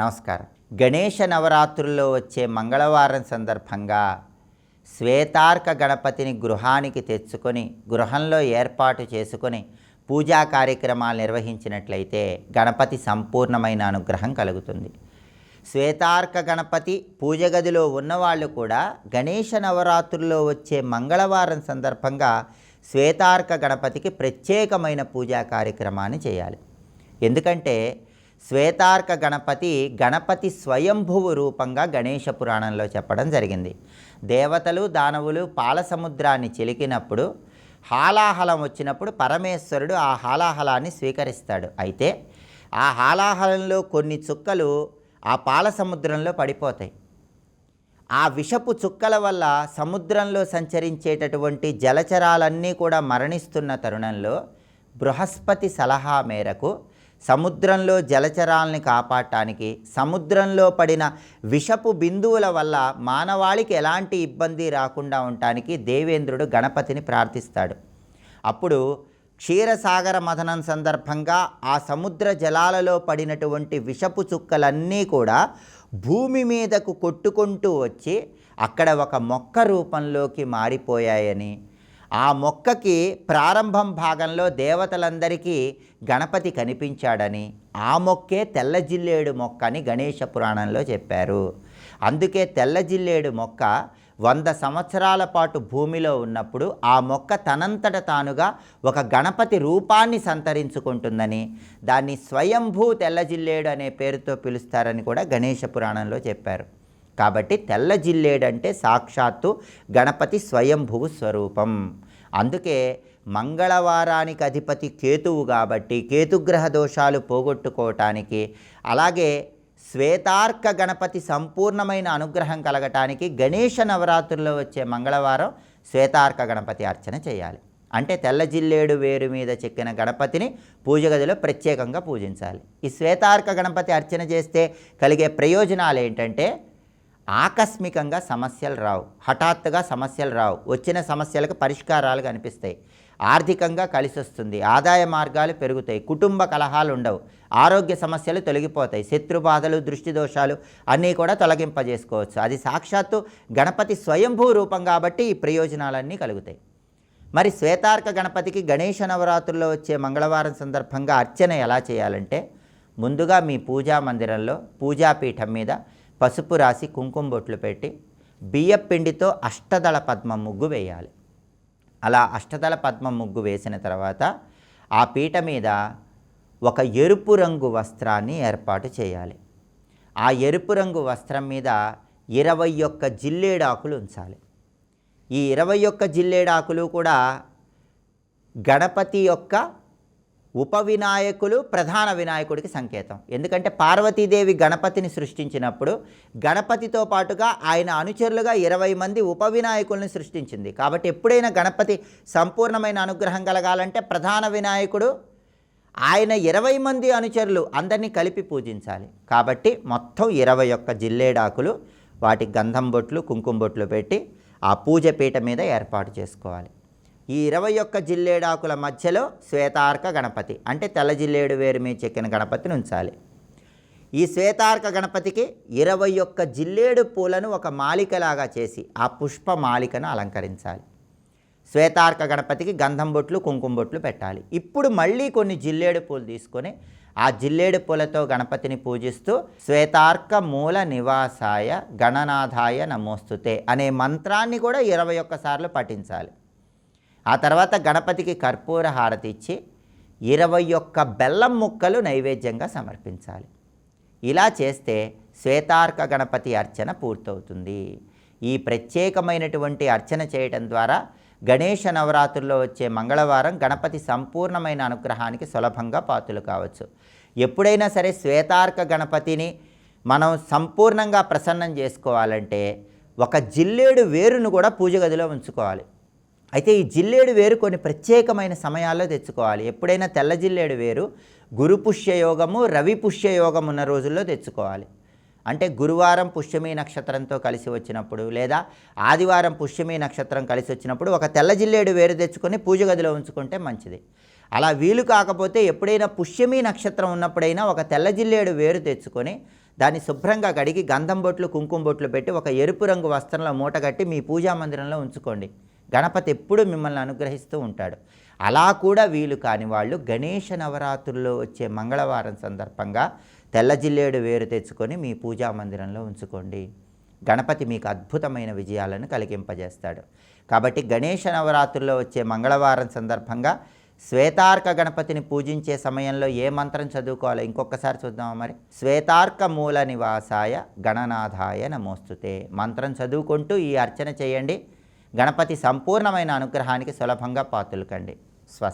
నమస్కారం. గణేష నవరాత్రుల్లో వచ్చే మంగళవారం సందర్భంగా శ్వేతార్క గణపతిని గృహానికి తెచ్చుకొని గృహంలో ఏర్పాటు చేసుకొని పూజా కార్యక్రమాలు నిర్వహించినట్లయితే గణపతి సంపూర్ణమైన అనుగ్రహం కలుగుతుంది. శ్వేతార్క గణపతి పూజ గదిలో ఉన్నవాళ్ళు కూడా గణేష నవరాత్రుల్లో వచ్చే మంగళవారం సందర్భంగా శ్వేతార్క గణపతికి ప్రత్యేకమైన పూజా కార్యక్రమాన్ని చేయాలి. ఎందుకంటే శ్వేతార్క గణపతి గణపతి స్వయంభువు రూపంగా గణేష పురాణంలో చెప్పడం జరిగింది. దేవతలు దానవులు పాల సముద్రాన్ని చిలికినప్పుడు హాలాహలం వచ్చినప్పుడు పరమేశ్వరుడు ఆ హాలాహలాన్ని స్వీకరిస్తాడు. అయితే ఆ హాలాహలంలో కొన్ని చుక్కలు ఆ పాల సముద్రంలో పడిపోతాయి. ఆ విషపు చుక్కల వల్ల సముద్రంలో సంచరించేటటువంటి జలచరాలన్నీ కూడా మరణిస్తున్న తరుణంలో బృహస్పతి సలహా మేరకు సముద్రంలో జలచరాల్ని కాపాడటానికి సముద్రంలో పడిన విషపు బిందువుల వల్ల మానవాళికి ఎలాంటి ఇబ్బంది రాకుండా ఉండటానికి దేవేంద్రుడు గణపతిని ప్రార్థిస్తాడు. అప్పుడు క్షీరసాగర మథనం సందర్భంగా ఆ సముద్ర జలాలలో పడినటువంటి విషపు చుక్కలన్నీ కూడా భూమి మీదకు కొట్టుకుంటూ వచ్చి అక్కడ ఒక మొక్క రూపంలోకి మారిపోయాయని ఆ మొక్కకి ప్రారంభం భాగంలో దేవతలందరికీ గణపతి కనిపించాడని ఆ మొక్కే తెల్ల జిల్లేడు మొక్క అని గణేష పురాణంలో చెప్పారు. అందుకే తెల్ల జిల్లేడు మొక్క వంద సంవత్సరాల పాటు భూమిలో ఉన్నప్పుడు ఆ మొక్క తనంతట తానుగా ఒక గణపతి రూపాన్ని సంతరించుకుంటుందని దాన్ని స్వయంభూ తెల్లజిల్లేడు అనే పేరుతో పిలుస్తారని కూడా గణేష పురాణంలో చెప్పారు. కాబట్టి తెల్ల జిల్లేడంటే సాక్షాత్తు గణపతి స్వయంభువు స్వరూపం. అందుకే మంగళవారానికి అధిపతి కేతువు కాబట్టి కేతుగ్రహ దోషాలు పోగొట్టుకోవటానికి అలాగే శ్వేతార్క గణపతి సంపూర్ణమైన అనుగ్రహం కలగటానికి గణేష నవరాత్రుల్లో వచ్చే మంగళవారం శ్వేతార్క గణపతి అర్చన చేయాలి. అంటే తెల్ల జిల్లేడు వేరు మీద చెక్కిన గణపతిని పూజ గదిలో ప్రత్యేకంగా పూజించాలి. ఈ శ్వేతార్క గణపతి అర్చన చేస్తే కలిగే ప్రయోజనాలు ఏంటంటే ఆకస్మికంగా సమస్యలు రావు. హఠాత్తుగా సమస్యలు రావు. వచ్చిన సమస్యలకు పరిష్కారాలు కనిపిస్తాయి. ఆర్థికంగా కలిసి వస్తుంది ఆదాయ మార్గాలు పెరుగుతాయి. కుటుంబ కలహాలు ఉండవు. ఆరోగ్య సమస్యలు తొలగిపోతాయి. శత్రు బాధలు దృష్టి దోషాలు అన్నీ కూడా తొలగింపజేసుకోవచ్చు. అది సాక్షాత్తు గణపతి స్వయంభూ రూపం కాబట్టి ఈ ప్రయోజనాలన్నీ కలుగుతాయి. మరి శ్వేతార్క గణపతికి గణేష నవరాత్రుల్లో వచ్చే మంగళవారం సందర్భంగా అర్చన ఎలా చేయాలంటే ముందుగా మీ పూజా మందిరంలో పూజాపీఠం మీద పసుపు రాసి కుంకుమ బొట్లు పెట్టి బియ్యపిండితో అష్టదళ పద్మ ముగ్గు వేయాలి. అలా అష్టదళ పద్మ ముగ్గు వేసిన తర్వాత ఆ పీట మీద ఒక ఎరుపు రంగు వస్త్రాన్ని ఏర్పాటు చేయాలి. ఆ ఎరుపు రంగు వస్త్రం మీద ఇరవై ఒక్క జిల్లేడాకులు ఉంచాలి. ఈ ఇరవై ఒక్క జిల్లేడాకులు కూడా గణపతి యొక్క ఉప వినాయకులు ప్రధాన వినాయకుడికి సంకేతం. ఎందుకంటే పార్వతీదేవి గణపతిని సృష్టించినప్పుడు గణపతితో పాటుగా ఆయన అనుచరులుగా ఇరవై మంది ఉప వినాయకుల్ని సృష్టించింది. కాబట్టి ఎప్పుడైనా గణపతి సంపూర్ణమైన అనుగ్రహం కలగాలంటే ప్రధాన వినాయకుడు ఆయన ఇరవై మంది అనుచరులు అందరినీ కలిపి పూజించాలి. కాబట్టి మొత్తం ఇరవై ఒక్క జిల్లేడాకులు వాటి గంధం బొట్లు కుంకుమ బొట్లు పెట్టి ఆ పూజ పీట మీద ఏర్పాటు చేసుకోవాలి. ఈ ఇరవై ఒక్క జిల్లేడాకుల మధ్యలో శ్వేతార్క గణపతి అంటే తెల్ల జిల్లేడు వేరు మీద చెక్కిన గణపతిని ఉంచాలి. ఈ శ్వేతార్క గణపతికి ఇరవై ఒక్క జిల్లేడు పూలను ఒక మాలికలాగా చేసి ఆ పుష్ప మాలికను అలంకరించాలి. శ్వేతార్క గణపతికి గంధం బొట్లు కుంకుమ బొట్లు పెట్టాలి. ఇప్పుడు మళ్ళీ కొన్ని జిల్లేడు పూలు తీసుకొని ఆ జిల్లేడు పూలతో గణపతిని పూజిస్తూ శ్వేతార్క మూల నివాసాయ గణనాథాయ నమోస్తుతే అనే మంత్రాన్ని కూడా ఇరవై ఒక్కసార్లు పఠించాలి. ఆ తర్వాత గణపతికి కర్పూర హారతి ఇచ్చి ఇరవై ఒక్క బెల్లం ముక్కలు నైవేద్యంగా సమర్పించాలి. ఇలా చేస్తే శ్వేతార్క గణపతి అర్చన పూర్తవుతుంది. ఈ ప్రత్యేకమైనటువంటి అర్చన చేయటం ద్వారా గణేష నవరాత్రుల్లో వచ్చే మంగళవారం గణపతి సంపూర్ణమైన అనుగ్రహానికి సులభంగా పాత్రలు కావచ్చు. ఎప్పుడైనా సరే శ్వేతార్క గణపతిని మనం సంపూర్ణంగా ప్రసన్నం చేసుకోవాలంటే ఒక జిల్లేడు వేరును కూడా పూజ గదిలో ఉంచుకోవాలి. అయితే ఈ జిల్లేడు వేరు కొన్ని ప్రత్యేకమైన సమయాల్లో తెచ్చుకోవాలి. ఎప్పుడైనా తెల్ల జిల్లేడు వేరు గురు పుష్యయోగము రవి పుష్యయోగం ఉన్న రోజుల్లో తెచ్చుకోవాలి. అంటే గురువారం పుష్యమి నక్షత్రంతో కలిసి వచ్చినప్పుడు లేదా ఆదివారం పుష్యమి నక్షత్రం కలిసి వచ్చినప్పుడు ఒక తెల్ల జిల్లేడు వేరు తెచ్చుకొని పూజ గదిలో ఉంచుకుంటే మంచిది. అలా వీలు కాకపోతే ఎప్పుడైనా పుష్యమి నక్షత్రం ఉన్నప్పుడైనా ఒక తెల్ల జిల్లేడు వేరు తెచ్చుకొని దాన్ని శుభ్రంగా కడిగి గంధం బొట్లు కుంకుమ బొట్లు పెట్టి ఒక ఎరుపు రంగు వస్త్రంలో మూట కట్టి మీ పూజా మందిరంలో ఉంచుకోండి. గణపతి ఎప్పుడూ మిమ్మల్ని అనుగ్రహిస్తూ ఉంటాడు. అలా కూడా వీలు కాని వాళ్ళు గణేష నవరాత్రుల్లో వచ్చే మంగళవారం సందర్భంగా తెల్ల జిల్లేడు వేరు తెచ్చుకొని మీ పూజా మందిరంలో ఉంచుకోండి. గణపతి మీకు అద్భుతమైన విజయాలను కలిగింపజేస్తాడు. కాబట్టి గణేష నవరాత్రుల్లో వచ్చే మంగళవారం సందర్భంగా శ్వేతార్క గణపతిని పూజించే సమయంలో ఏ మంత్రం చదువుకోవాలో ఇంకొకసారి చూద్దామా మరి? శ్వేతార్క మూల నివాసాయ గణనాథాయ నమోస్తుతే మంత్రం చదువుకుంటూ ఈ అర్చన చేయండి. గణపతి సంపూర్ణమైన అనుగ్రహానికి సులభంగా పాతులకండి